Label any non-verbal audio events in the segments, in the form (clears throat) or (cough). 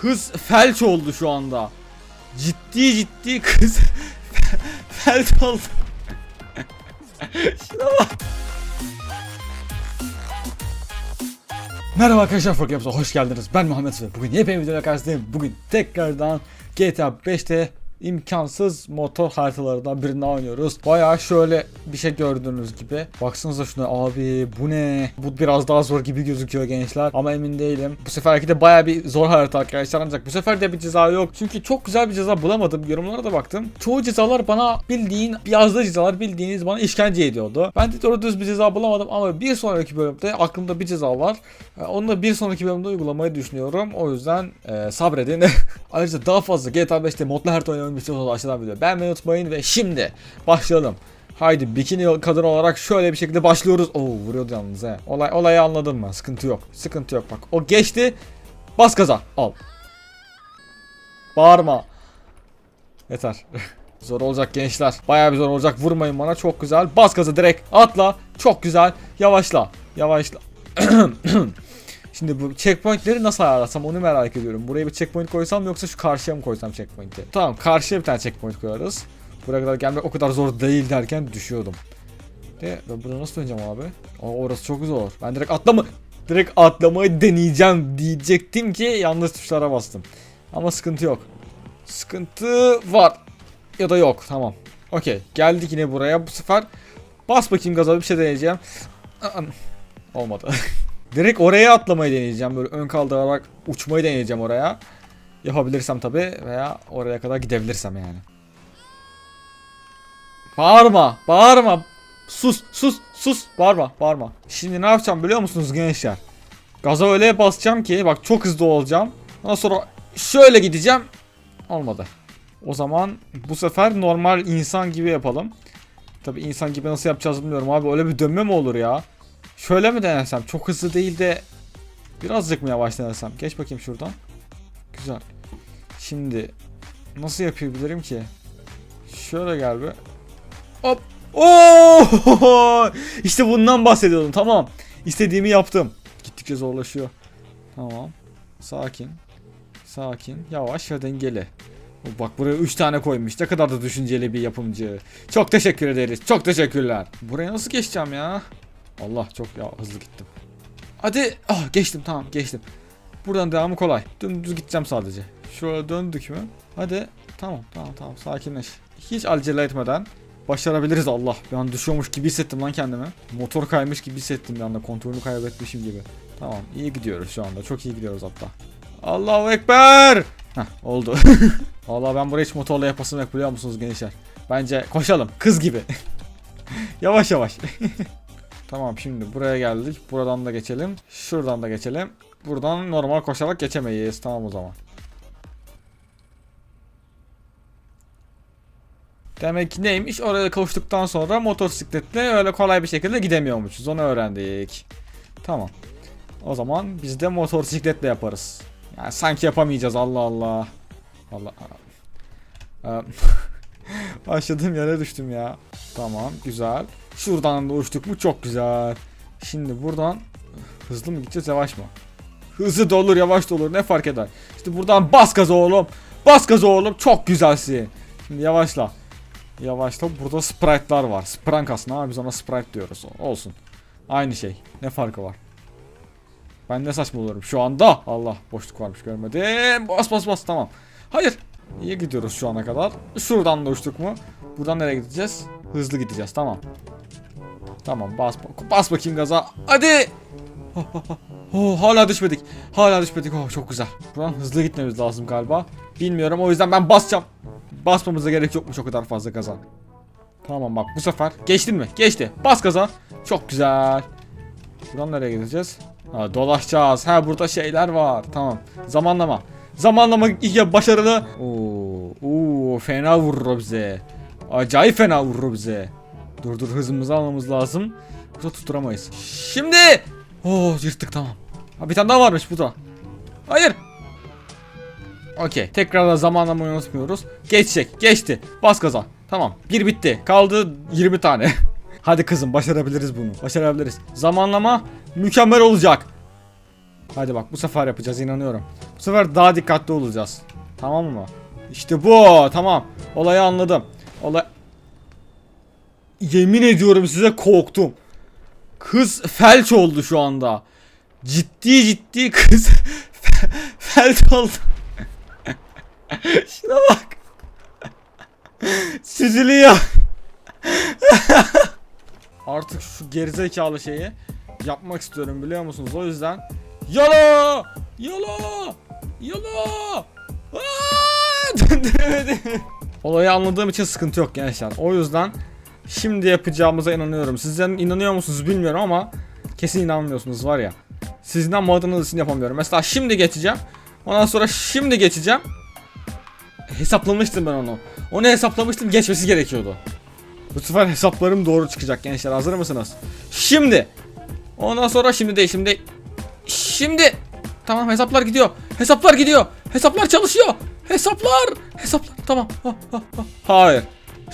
Kız felç oldu şu anda. Ciddi ciddi (laughs) kız felç oldu. Şuna bak. Merhaba arkadaşlar Forkaps'a hoş geldiniz. Ben Muhammed ve bugün yepyeni videoyla karşınızdayım. Bugün tekrardan GTA 5'te imkansız motor haritalarından birini oynuyoruz. Bayağı şöyle bir şey gördüğünüz gibi. Baksanıza şuna abi bu ne? Bu biraz daha zor gibi gözüküyor gençler ama emin değilim. Bu seferki de bayağı bir zor harita arkadaşlar ancak bu sefer de bir ceza yok. Çünkü çok güzel bir ceza bulamadım. Yorumlara da baktım. Çoğu cezalar bana bildiğin yazdığı cezalar bildiğiniz bana işkence ediyordu. Ben de doğru düz bir ceza bulamadım ama bir sonraki bölümde aklımda bir ceza var. Ee, Onu da bir sonraki bölümde uygulamayı düşünüyorum. O yüzden e, sabredin. (laughs) Ayrıca daha fazla GTA 5'te modlu harita oynamayı istiyorsanız aşağıdan video beğenmeyi unutmayın ve şimdi başlayalım. Haydi bikini kadın olarak şöyle bir şekilde başlıyoruz. Oo vuruyordu yalnız he. Olay, olayı anladın mı? Sıkıntı yok. Sıkıntı yok bak. O geçti. Bas gaza. Al. Bağırma. Yeter. (laughs) zor olacak gençler. Bayağı bir zor olacak. Vurmayın bana. Çok güzel. Bas gaza direkt. Atla. Çok güzel. Yavaşla. Yavaşla. (clears throat) Şimdi bu checkpointleri nasıl ayarlasam onu merak ediyorum. Buraya bir checkpoint koysam yoksa şu karşıya mı koysam checkpoint'i? Tamam karşıya bir tane checkpoint koyarız. Buraya kadar gelmek o kadar zor değil derken düşüyordum. De ben burada nasıl döneceğim abi? Aa, orası çok zor. Ben direkt atlama direkt atlamayı deneyeceğim diyecektim ki yanlış tuşlara bastım. Ama sıkıntı yok. Sıkıntı var. Ya da yok. Tamam. Okey. Geldik yine buraya. Bu sefer bas bakayım gaza bir şey deneyeceğim. Olmadı. (laughs) Direkt oraya atlamayı deneyeceğim. Böyle ön kaldırarak uçmayı deneyeceğim oraya. Yapabilirsem tabi veya oraya kadar gidebilirsem yani. Bağırma, bağırma. Sus, sus, sus. Bağırma, bağırma. Şimdi ne yapacağım biliyor musunuz gençler? Gaza öyle basacağım ki bak çok hızlı olacağım. Ondan sonra şöyle gideceğim. Olmadı. O zaman bu sefer normal insan gibi yapalım. Tabi insan gibi nasıl yapacağız bilmiyorum abi. Öyle bir dönme mi olur ya? Şöyle mi denesem? Çok hızlı değil de birazcık mı yavaş denesem? Geç bakayım şuradan. Güzel. Şimdi nasıl yapabilirim ki? Şöyle gel be. Hop. Oo! (laughs) İşte bundan bahsediyordum. Tamam. İstediğimi yaptım. Gittikçe zorlaşıyor. Tamam. Sakin. Sakin. Yavaş ve dengeli. Bak buraya 3 tane koymuş. Ne kadar da düşünceli bir yapımcı. Çok teşekkür ederiz. Çok teşekkürler. Buraya nasıl geçeceğim ya? Allah çok ya hızlı gittim. Hadi ah geçtim tamam geçtim. Buradan devamı kolay. Dümdüz gideceğim sadece. Şöyle döndük mü? Hadi tamam tamam tamam sakinleş. Hiç acele etmeden başarabiliriz Allah. Bir an düşüyormuş gibi hissettim lan kendimi. Motor kaymış gibi hissettim bir anda kontrolünü kaybetmişim gibi. Tamam iyi gidiyoruz şu anda çok iyi gidiyoruz hatta. Allahu Ekber. Heh oldu. (laughs) Vallahi ben buraya hiç motorla yapasım yok biliyor musunuz gençler? Bence koşalım kız gibi. (laughs) yavaş yavaş. (laughs) Tamam şimdi buraya geldik. Buradan da geçelim. Şuradan da geçelim. Buradan normal koşarak geçemeyiz. Tamam o zaman. Demek ki neymiş? Oraya kavuştuktan sonra motosikletle öyle kolay bir şekilde gidemiyormuşuz. Onu öğrendik. Tamam. O zaman biz de motosikletle yaparız. Yani sanki yapamayacağız Allah Allah. Allah. Aa. (laughs) Başladığım yere düştüm ya. Tamam güzel. Şuradan da uçtuk mu çok güzel. Şimdi buradan hızlı mı gideceğiz yavaş mı? Hızlı da olur yavaş da olur ne fark eder. İşte buradan bas gaza oğlum. Bas gaza oğlum çok güzelsin. Şimdi yavaşla. Yavaşla burada sprite'lar var. Sprank aslında ama biz ona sprite diyoruz. Olsun. Aynı şey. Ne farkı var? Ben ne saçmalıyorum şu anda. Allah boşluk varmış görmedim. Bas bas bas tamam. Hayır. İyi gidiyoruz şu ana kadar. Şuradan da uçtuk mu? Buradan nereye gideceğiz? Hızlı gideceğiz tamam. Tamam bas bas bakayım gaza. Hadi. (laughs) Oh, hala düşmedik. Hala düşmedik. Oh çok güzel. Buradan hızlı gitmemiz lazım galiba. Bilmiyorum o yüzden ben basacağım. Basmamıza gerek yokmuş o kadar fazla gaza. Tamam bak bu sefer geçtin mi? Geçti. Bas gaza. Çok güzel. Buradan nereye gideceğiz? Ha, dolaşacağız. Ha burada şeyler var. Tamam. Zamanlama. Zamanlama ya başarılı. Oo, oo fena vurur bize. Acayip fena vurur bize. Dur dur hızımızı almamız lazım. Burada tutturamayız. Şimdi. Oo yırttık tamam. Ha, bir tane daha varmış bu. Hayır. Okey. Tekrar da zamanlamayı unutmuyoruz. Geçecek. Geçti. Bas gaza. Tamam. Bir bitti. Kaldı 20 tane. (laughs) Hadi kızım başarabiliriz bunu. Başarabiliriz. Zamanlama mükemmel olacak. Hadi bak bu sefer yapacağız inanıyorum. Bu sefer daha dikkatli olacağız. Tamam mı? İşte bu. Tamam. Olayı anladım. Olay... Yemin ediyorum size korktum. Kız felç oldu şu anda. Ciddi ciddi (laughs) kız fe- felç oldu. (laughs) Şuna bak. Süzülüyor. (laughs) Artık şu gerizekalı şeyi yapmak istiyorum biliyor musunuz? O yüzden Yala! Yala! Yala! Olayı anladığım için sıkıntı yok gençler. O yüzden şimdi yapacağımıza inanıyorum. Sizden inanıyor musunuz bilmiyorum ama kesin inanmıyorsunuz var ya. Sizden inanmadığınız için yapamıyorum. Mesela şimdi geçeceğim. Ondan sonra şimdi geçeceğim. Hesaplamıştım ben onu. Onu hesaplamıştım geçmesi gerekiyordu. Bu sefer hesaplarım doğru çıkacak gençler. Hazır mısınız? Şimdi. Ondan sonra şimdi değil şimdi. Şimdi. Tamam hesaplar gidiyor. Hesaplar gidiyor. Hesaplar çalışıyor. Hesaplar. Hesaplar. Tamam. Ha, ha, ha. Hayır.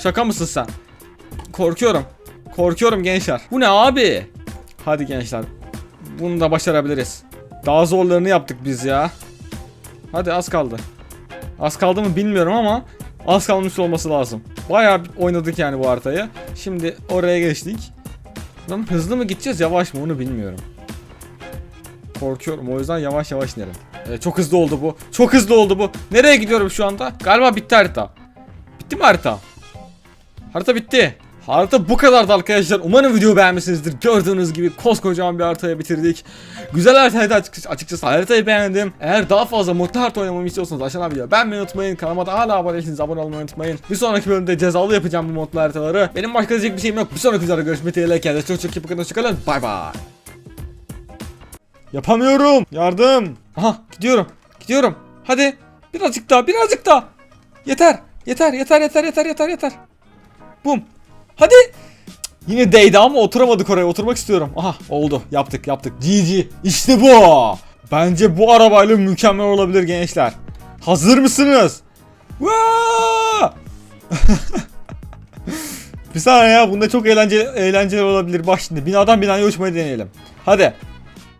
Şaka mısın sen? Korkuyorum. Korkuyorum gençler. Bu ne abi? Hadi gençler. Bunu da başarabiliriz. Daha zorlarını yaptık biz ya. Hadi az kaldı. Az kaldı mı bilmiyorum ama az kalmış olması lazım. Bayağı oynadık yani bu haritayı. Şimdi oraya geçtik. Lan hızlı mı gideceğiz yavaş mı onu bilmiyorum. Korkuyorum o yüzden yavaş yavaş inelim. Ee, çok hızlı oldu bu. Çok hızlı oldu bu. Nereye gidiyorum şu anda? Galiba bitti harita. Bitti mi harita? Harita bitti. Harita bu kadardı arkadaşlar. Umarım videoyu beğenmişsinizdir. Gördüğünüz gibi koskocaman bir haritayı bitirdik. Güzel haritaydı açıkçası, açıkçası haritayı beğendim. Eğer daha fazla mutlu harita oynamamı istiyorsanız aşağıdan video beğenmeyi unutmayın. Kanalıma da hala abone değilseniz abone olmayı unutmayın. Bir sonraki bölümde cezalı yapacağım bu modlu haritaları. Benim başka diyecek bir şeyim yok. Bir sonraki videoda görüşmek dileğiyle. Kendinize çok çok iyi bakın. Hoşçakalın. Bay bay. Yapamıyorum. Yardım. Aha gidiyorum. Gidiyorum. Hadi. Birazcık daha birazcık daha. Yeter. Yeter yeter yeter yeter yeter yeter. Bum. Hadi. Yine değdi ama oturamadık oraya. Oturmak istiyorum. Aha oldu. Yaptık yaptık. GG. İşte bu. Bence bu arabayla mükemmel olabilir gençler. Hazır mısınız? (laughs) Bir saniye ya bunda çok eğlenceli, eğlenceli olabilir. Bak şimdi binadan binaya uçmayı deneyelim. Hadi.